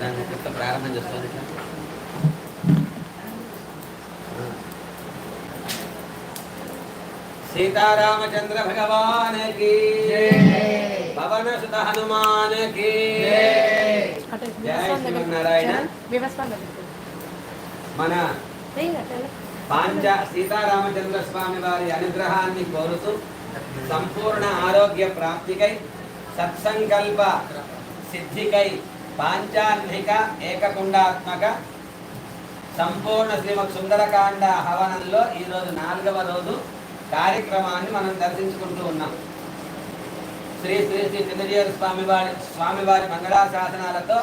దాన్ని చెప్తా ప్రారంభం చేస్తాను సీతారామచంద్ర భగవాన్ పవన సుత హనుమాన్ జయ శ్రీమన్నారాయణ. మన పాంచ సీతారామచంద్ర స్వామి వారి అనుగ్రహాన్ని కోరుతూ సంపూర్ణ ఆరోగ్య ప్రాప్తికై సత్సంకల్ప సిద్ధికై పాంచాహ్నిక ఏకకుండాత్మక సంపూర్ణ శ్రీమత్ సుందరకాండ హవనంలో ఈరోజు నాలుగవ రోజు కార్యక్రమాన్ని మనం దర్శించుకుంటూ ఉన్నాం. శ్రీ శ్రీ శ్రీ చిన్నజీవర స్వామి వారి స్వామివారి మంగళాశాసనాలతో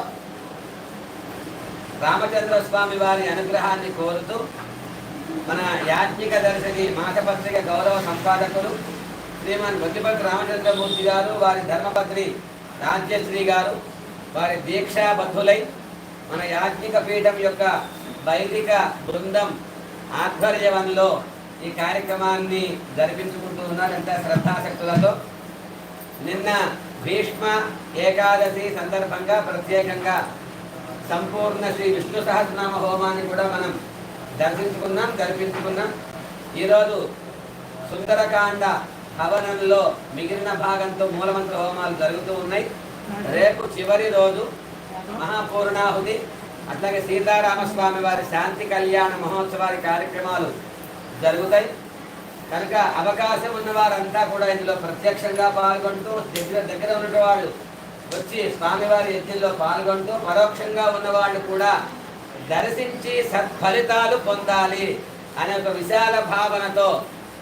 రామచంద్ర స్వామి వారి అనుగ్రహాన్ని కోరుతూ మన యాజ్ఞిక దర్శని మాసపత్రిక గౌరవ సంపాదకులు శ్రీమాన్ బొద్దిపల్లి రామచంద్రమూర్తి గారు వారి ధర్మపత్రి రాజ్యశ్రీ గారు వారి దీక్షాబద్ధులై మన యాజ్ఞిక పీఠం యొక్క వైదిక బృందం ఆధ్వర్యంలో ఈ కార్యక్రమాన్ని జరిపించుకుంటూ ఉన్నారు ఎంత శ్రద్ధాశక్తులతో. నిన్న భీష్మ ఏకాదశి సందర్భంగా ప్రత్యేకంగా సంపూర్ణ శ్రీ విష్ణు సహస్రనామ హోమాన్ని కూడా మనం దర్శించుకున్నాం జరిపించుకున్నాం. ఈరోజు సుందరకాండ హవనంలో మిగిలిన భాగంతో మూలమంత్ర హోమాలు జరుగుతూ ఉన్నాయి. రేపు చివరి రోజు మహాపూర్ణాహుతి అట్లాగే సీతారామస్వామి వారి శాంతి కళ్యాణ మహోత్సవారి కార్యక్రమాలు జరుగుతాయి. కనుక అవకాశం ఉన్న వారంతా కూడా ఇందులో ప్రత్యక్షంగా పాల్గొంటూ దగ్గర దగ్గర ఉన్నవాళ్ళు వచ్చి స్వామివారి యజ్ఞంలో పాల్గొంటూ పరోక్షంగా ఉన్నవాళ్ళు కూడా దర్శించి సత్ఫలితాలు పొందాలి అనే ఒక విశాల భావనతో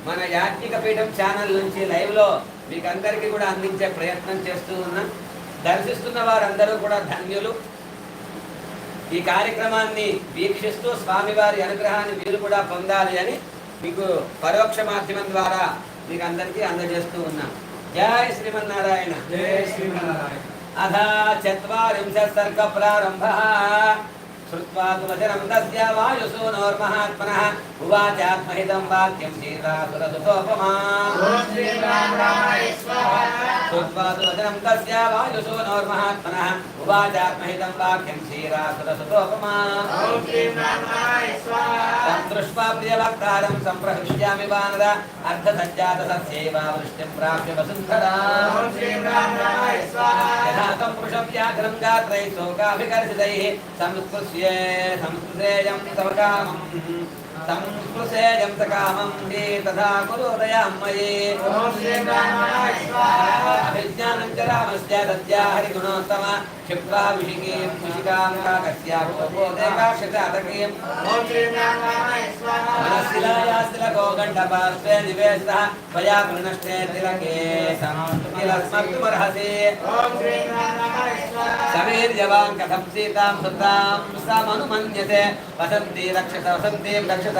మన యాజ్ఞిక పీఠం ఛానల్ నుంచి లైవ్లో మీకందరికీ కూడా అందించే ప్రయత్నం చేస్తూ ఉన్నాం. దర్శిస్తున్న వారందరూ కూడా ధన్యులు. ఈ కార్యక్రమాన్ని వీక్షిస్తూ స్వామివారి అనుగ్రహాన్ని మీరు కూడా పొందాలి అని మీకు పరోక్ష మాధ్యమం ద్వారా మీకు అందరికీ అందజేస్తూ ఉన్నాం. జై శ్రీమన్నారాయణ. జయ శ్రీమన్నారాయణ. అథా చత్వారింశ సర్గ ప్రారంభ. श्रुत्वा तु वचनं तस्य वायुसूनोर्महात्मनः उवाचात्महितं वाक्यं सीतासुरसुतोपमा श्रुत्वा तु वचनं तस्य वायुसूनोर्महात्मनः उवाचात्महितं वाक्यं श्रीरासुरसुतोपमा दृष्ट्वा प्रियवक्तारं सम्प्रहृष्यामि वानर अर्धसज्जातसस्यैव वृष्टिं प्राप्य वसुन्धरा। यथा तं पुरुषं गात्रैः शोकाभिकर्षितैः संस्पृश्य संस्पृशेयं तव कामम् संस्पृशेयं स कामं हि तथा कुरुदयां अभिज्ञानं च रामस्य तस्या हरिगुणोत्तम। क्षिप्रा विशिकीं काकस्यापोदेकाक्षतातकीं मनस्शिलायास्तिलको गण्डपार्श्वे त्वया प्रणष्टे तिलके। तिलस्मर्तुमर्हसि समीर्यवान् कथं सीतां सुतां समनुमन्यते। वसन्ती रक्षत, वसन्तीं रक्षतां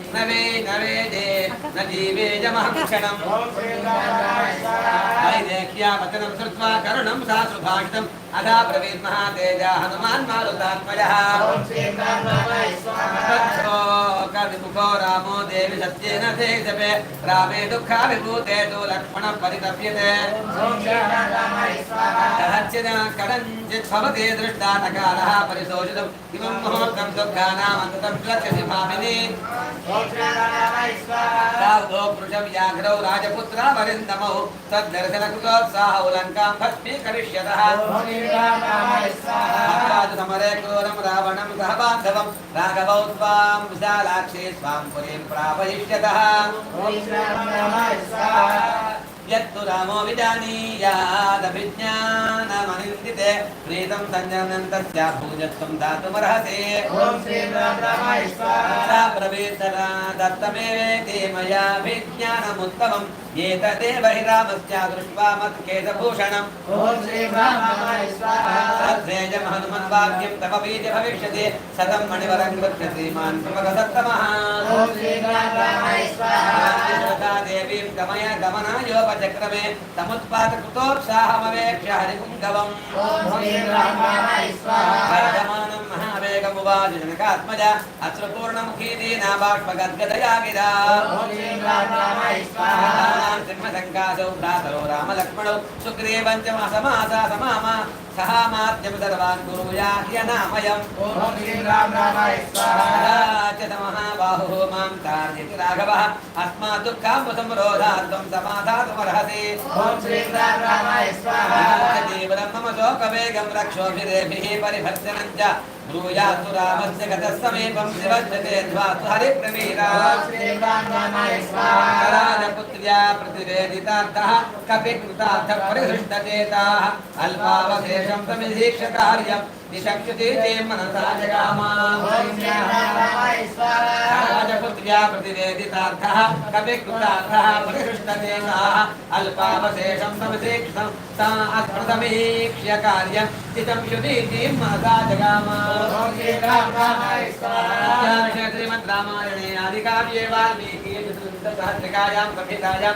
न वे न वेदे न जीवेजमहं क्षणम् वैदेह्यावचनं श्रुत्वा करुणं सा सुभाषितम् अधा ब्रवीन्महातेजा हनुमान् मारुतात्मजः विमुखो रामो देवि सत्येन सेजपे रामे दुःखाभिभूते तु लक्ष्मणः परितप्यते कदाचित् कथञ्चित् भवति दृष्टा न कालः परिशोषितम् इमं मुहूर्तं दुर्गानामन्तं लक्ष्यसि भामिनि साधो पुरुषव्याघ्रौ राजपुत्रा वरिन्दमौ तद्दर्शनकृतोत्साहौ लङ्कां भस्मीकरिष्यतः समरे क्रूरं रावणं सह बान्धवं राघवौ त्वां विशालाक्षे स्वां पुरीं प्रापयिष्यतः यत्तु रामो विजानीयादभिज्ञानमनिन्दिते प्रीतं सञ्जनं तस्य भूजत्वं दातुमर्हसि सा प्रवेदना दत्तमेवेति मयाभिज्ञानमुत्तमम् एतदेव हि रामस्य ॐ श्रीरामाय स्वाहा। सद्रेजं हनुमन्वाक्यं तव बीज भविष्यति। सदं मणिवरं कृत्य श्रीमान् प्रमगसत्तमः ॐ श्रीरामाय स्वाहा। देवीं गमय गमनायोपचक्रमे तमुत्पादकृतोत्साहमवेक्ष्य हरिपुङ्गवम्। ॐ श्रीरामाय स्वाहा। జనకమువాజ జనకాత్మజ అత్ర పూర్ణముఖీ దీనాభాష్మగద్గదయా విదా సింహసంకాసౌ భ్రాతరో రామలక్ష్మణౌ సుగ్రీవం చ సమాసా సమామ సహామాత్యం సర్వాన్ గురుయాహ్యనామయం ఓం మాం అస్మా సమాధాతుమర్హసి మమ శోకవేగం చ ब्रूयास्तु रामस्य गतसमीपं शिवस्तते द्वातु हरिप्रमीरापुत्र्या प्रतिवेदितार्थः कपिकृतार्थः परिहृष्टचेताः अल्पावशेषं प्रमिधीक्ष कार्यम् निशक्ति ते मनसा जगामाजपुत्र्या प्रतिवेदितार्थः कविकृतार्थः प्रतिष्ठदेशाः अल्पावशेषं समशेक्षं सा अप्रथमीक्ष्य कार्यं स्थितं युनीतिं मनसा जगामा। श्रीमद्रामायणे आदिकाव्ये वाल्मीकिसहस्रिकायां कथितायां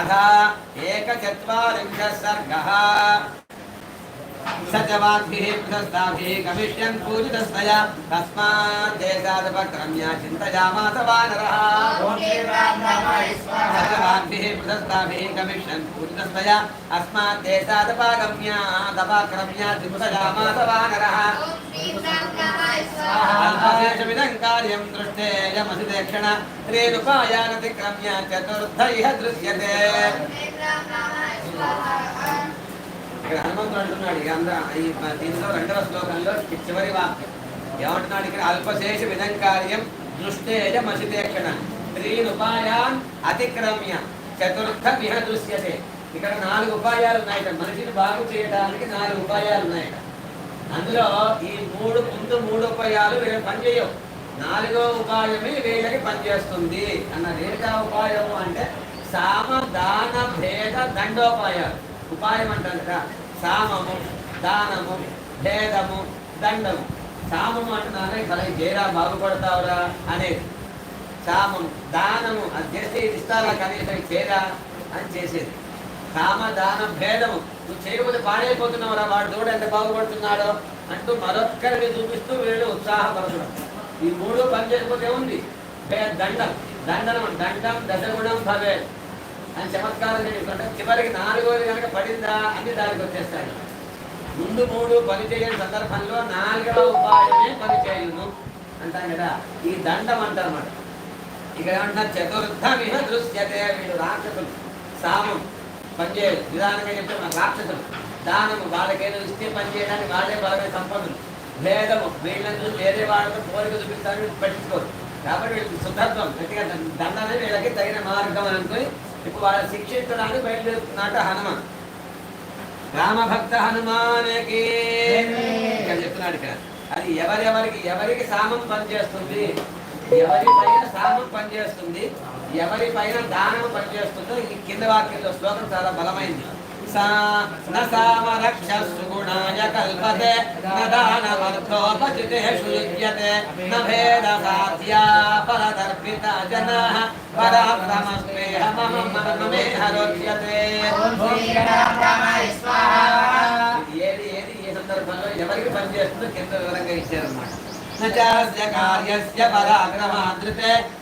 अथ एकचत्वारिंशः सर्गः सजवाद्भिः प्रशस्ताभिः गमिष्यन् पूजितस्तया तस्मात् देशादपक्रम्य चिन्तयामास वानरः। सजवाद्भिः प्रशस्ताभिः गमिष्यन् पूजितस्तया अस्मात् देशादपागम्य दपाक्रम्य चिन्तयामास वानरः। अल्पशेषमिदं कार्यं दृष्टेयमसिदेक्षण त्रेनुपायानतिक्रम्य चतुर्थ इह दृश्यते ఇక్కడ హనుమంతుడు అంటున్నాడు ఇక అందరూ ఈ దీనిలో రెండవ శ్లోకంలో చివరి వాక్యం. ఏమంటున్నాడు ఇక్కడ? అల్పశేష విధం కార్యం దృష్టేజ మసిదేక్షణ త్రీనుపాయాన్ అతిక్రమ్య. చతుర్థ విహ దృశ్యతే. ఇక్కడ నాలుగు ఉపాయాలు ఉన్నాయట. మనిషిని బాగు చేయడానికి నాలుగు ఉపాయాలు ఉన్నాయట. అందులో ఈ మూడు ముందు మూడు ఉపాయాలు వీళ్ళకి పనిచేయవు. నాలుగో ఉపాయమే వీళ్ళకి పనిచేస్తుంది. అన్నది ఏటా ఉపాయము అంటే సామ దాన భేద దండోపాయాలు. ఉపాయం అంటారు కదా? సామము దానము భేదము దండము. సామము అంటున్నానే కలై చేరా బాగుపడతావురా అనేది. సామము దానము అది చేస్తే ఇది ఇస్తారా కనీసం చేరా చేయరా అని చేసేది. కామ దాన భేదము. నువ్వు చేయకపోతే పాడైపోతున్నావురా వాడు చూడు ఎంత బాగుపడుతున్నాడో అంటూ మరొక్కరిని చూపిస్తూ వీళ్ళు ఉత్సాహపరచడం ఈ మూడు పని చేయకపోతే ఉంది భే- దండం. దండనం దండం దశగుణం భవే. అని చమత్కారం చేసుకుంటే చివరికి నాలుగోది కనుక పడిందా? అన్ని దానికి వచ్చేస్తాయి. ముందు మూడు పని చేయని సందర్భంలో నాలుగవ ఉపాయమే పని చేయును అంటాం కదా. ఈ దండం అంటారన్నమాట ఇక్కడ ఏమంటున్నారు? చతుర్థమిహ దృశ్యతే వీళ్ళు రాక్షసులు సామం పనిచేయదు. విధానంగా చెప్తే మన రాక్షసులు దానము వాళ్ళకేదో ఇస్తే పని చేయడానికి వాళ్ళే బలమైన సంపన్నులు. భేదము వీళ్ళని చూసి వేరే వాళ్ళతో పోలిక చూపిస్తారు పట్టించుకోరు. కాబట్టి వీళ్ళకి శుద్ధత్వం గట్టిగా దండనే వీళ్ళకి తగిన మార్గం అనుకుని ఇప్పుడు వాళ్ళని శిక్షించడానికి బయలుదేరుతున్నట్ట హనుమాన్. రామభక్త హనుమానికి. అని చెప్తున్నాడు ఇక్కడ. అది ఎవరెవరికి ఎవరికి సామం పనిచేస్తుంది? ఎవరి పైన సామం పనిచేస్తుంది? ఎవరి పైన దానం పనిచేస్తుందో ఈ కింద వాక్యంలో శ్లోకం చాలా బలమైంది. సా న సామ రక్షస్సు గుణాయ కల్పతే న దానమర్థోపచితేషు యుజ్యతే న భేద సాధ్యా పరదర్పిత జనాః పరాక్రమస్మేహ మమ మమే హరోచ్యతే ఇది ఏది ఏది ఏ సందర్భంలో ఎవరికి పనిచేస్తుందో కింద వివరంగా ఇచ్చారన్నమాట न चास्य कार्यस्य पराक्रमादृते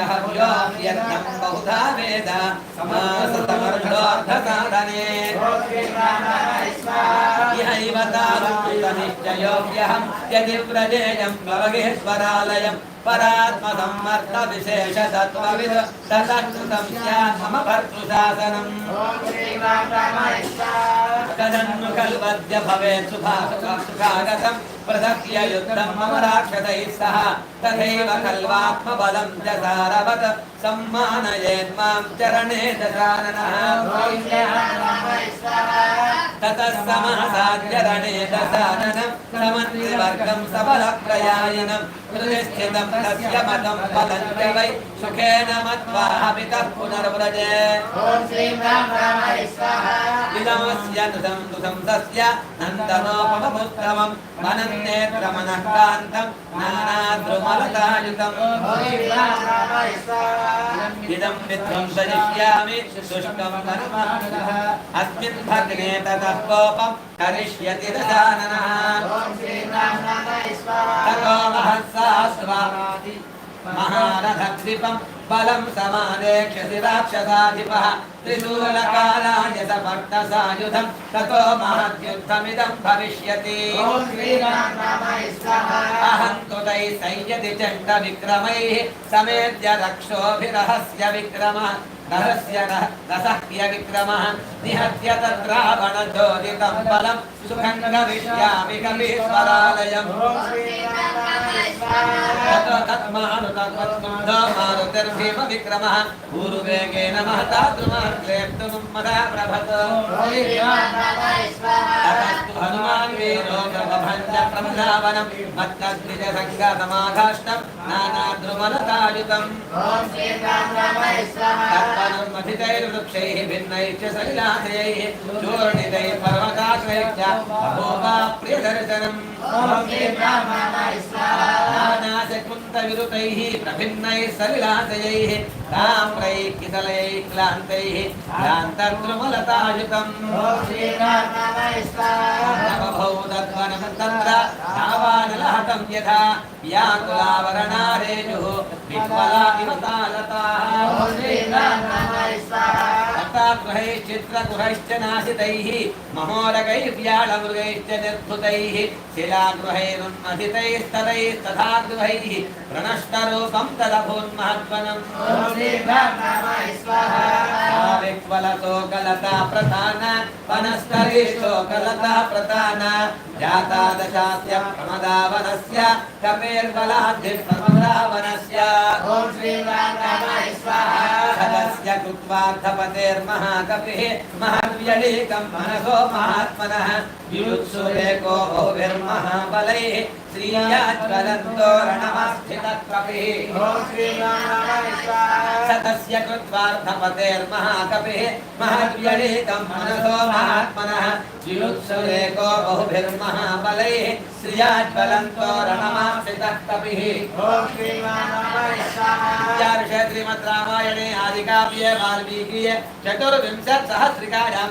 योऽप्यर्थं बहुधा वेद समासतमर्थसाधने ॐ श्रीरामाय स्वाहा इहैव तावन्निश्चयोऽप्यहं यदि व्रजेयं भवगेश्वरालयं परात्मसम्मर्दविशेषतत्त्वविद् ततः स्यात् मम भर्तृशासनम् ॐ श्रीरामाय स्वाहा तदन्नु कल्वद्य भवेत् सुखागतं प्रसख्य युद्धं मम राक्षसैः सह तथैव कल्वात्मबलं च सारवत् सम्मानयेन्मां चरणे दशाननः ॐ श्रीरामाय स्वाहा ततः समासाद्य रणे दशाननं समन्विवर्गं सबलप्रयायनं प्रतिष्ठितं तस्य मतं बलं च वै सुखेन मत्वा पितः पुनर्व्रजे ॐ श्रीरामाय स्वाहा विदमस्य नुतं नुतं तस्य नन्दनोपममुत्तमं वनन्नेत्रमनः कान्तं नानाद्रुमलतायुतम् ॐ श्रीरामाय स्वाहा इदं विध्वं सजिष्यामि शुष्कं कर्माणुः अस्मिन् भग्ने ततः कोपं करिष्यति ददाननः ततो महत्सास्वादि महारथद्विपम् बलम् समादेक्ष्यति राक्षसाधिपः त्रिशूलकालाय स भक्तसायुधम् ततो महद्युद्धमिदम् भविष्यति। अहम् तु तैः संयति चण्डविक्रमैः समेत्य रक्षोभिरहस्य विक्रमः। रहस्य रसह्य विक्रमः निहत्य तत्रावणचोदितं बलं सुखं गमिष्यामि कपीश्वरालयम् ॐ श्रीरामाय स्वाहा ततो तत्मानुतत्वत्कुण्डो मारुतिर्भीमविक्रमः पूर्वेगेन महता द्रुमार्क्लेप्तुं मदा प्रभत ॐ श्रीरामाय स्वाहा ततस्तु हनुमान् वीरो प्रभञ्च प्रमदावनं मत्तद्विजसङ्गतमाघाष्टं नानाद्रुमलतायुतम् ॐ श्रीरामाय स्वाहा तत्परं मथितैर्वृक्षैः भिन्नैश्च सलिलाश्रयैः चूर्णितैः पर्वताश्रयैश्च बभूवा प्रियदर्शनम् ॐ श्रीरामाय स्वाहा नानाशकुन्तविरुतैः प्रभिन्नैः सलिलाशयैः ताम्रैः किसलैः क्लान्तैः क्लान्तद्रुमलतायुतम् ॐ श्रीरामाय स्वाहा नवभौ तद्वनं तत्र धावानलहतं यथा व्याकुलावरणारेजुः विह्वला इव तालताः ॐ श्रीरामाय स्वाहा గృహై చిత్రగృహశ్చ నాశితైః గృహైః ప్రణష్టరూపం తదభూన్మహద్వనం విక్వలతో కలతా ప్రధాన వనస్తరిష్టో కలతా ప్రధాన జాతాదశాస్య ప్రమదావనస్య కపేర్బలాద్ది ప్రమదావనస్య महाकवि महा व्यलीकं मनसो महात्मनः वियुत्सुरेको बहुभिर्महाबलैः तस्य कृत्वार्थपतेर्महाकपिः महद्व्यलीकं मनसो महात्मनः बहुभिर्महाबलैः कपिः श्रीमद् रामायणे आदिकाव्ये वाल्मीकीये चतुर्विंशत्सहस्रिकायां सहस्रिकायां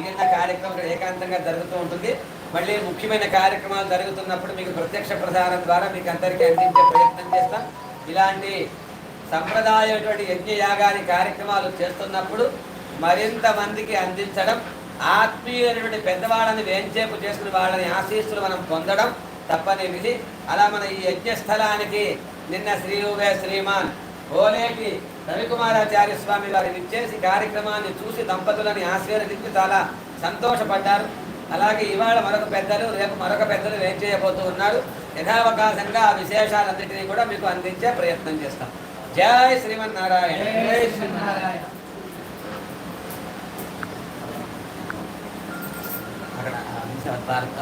మిగిలిన కార్యక్రమం ఏకాంతంగా జరుగుతూ ఉంటుంది. మళ్ళీ ముఖ్యమైన కార్యక్రమాలు జరుగుతున్నప్పుడు మీకు ప్రత్యక్ష ప్రసారం ద్వారా మీకు అందరికీ అందించే ప్రయత్నం చేస్తాం. ఇలాంటి సంప్రదాయమైనటువంటి యజ్ఞయాగాది కార్యక్రమాలు చేస్తున్నప్పుడు మరింత మందికి అందించడం ఆత్మీయులైనటువంటి పెద్దవాళ్ళని వేంచేపు చేసుకుని వాళ్ళని ఆశీస్సులు మనం పొందడం తప్పని విధి అలా మన ఈ యజ్ఞస్థలానికి నిన్న శ్రీ శ్రీమాన్ ఓలేటి రవికుమారాచార్య స్వామి వారిని ఇచ్చేసి కార్యక్రమాన్ని చూసి దంపతులని ఆశీర్వదించి చాలా సంతోషపడ్డారు. అలాగే ఇవాళ మరొక పెద్దలు రేపు మరొక పెద్దలు ఏం చేయబోతూ ఉన్నారు. యథావకాశంగా ఆ విశేషాలన్నింటినీ కూడా మీకు అందించే ప్రయత్నం చేస్తాం. జై శ్రీమన్నారాయణ. జై అక్కడ భారత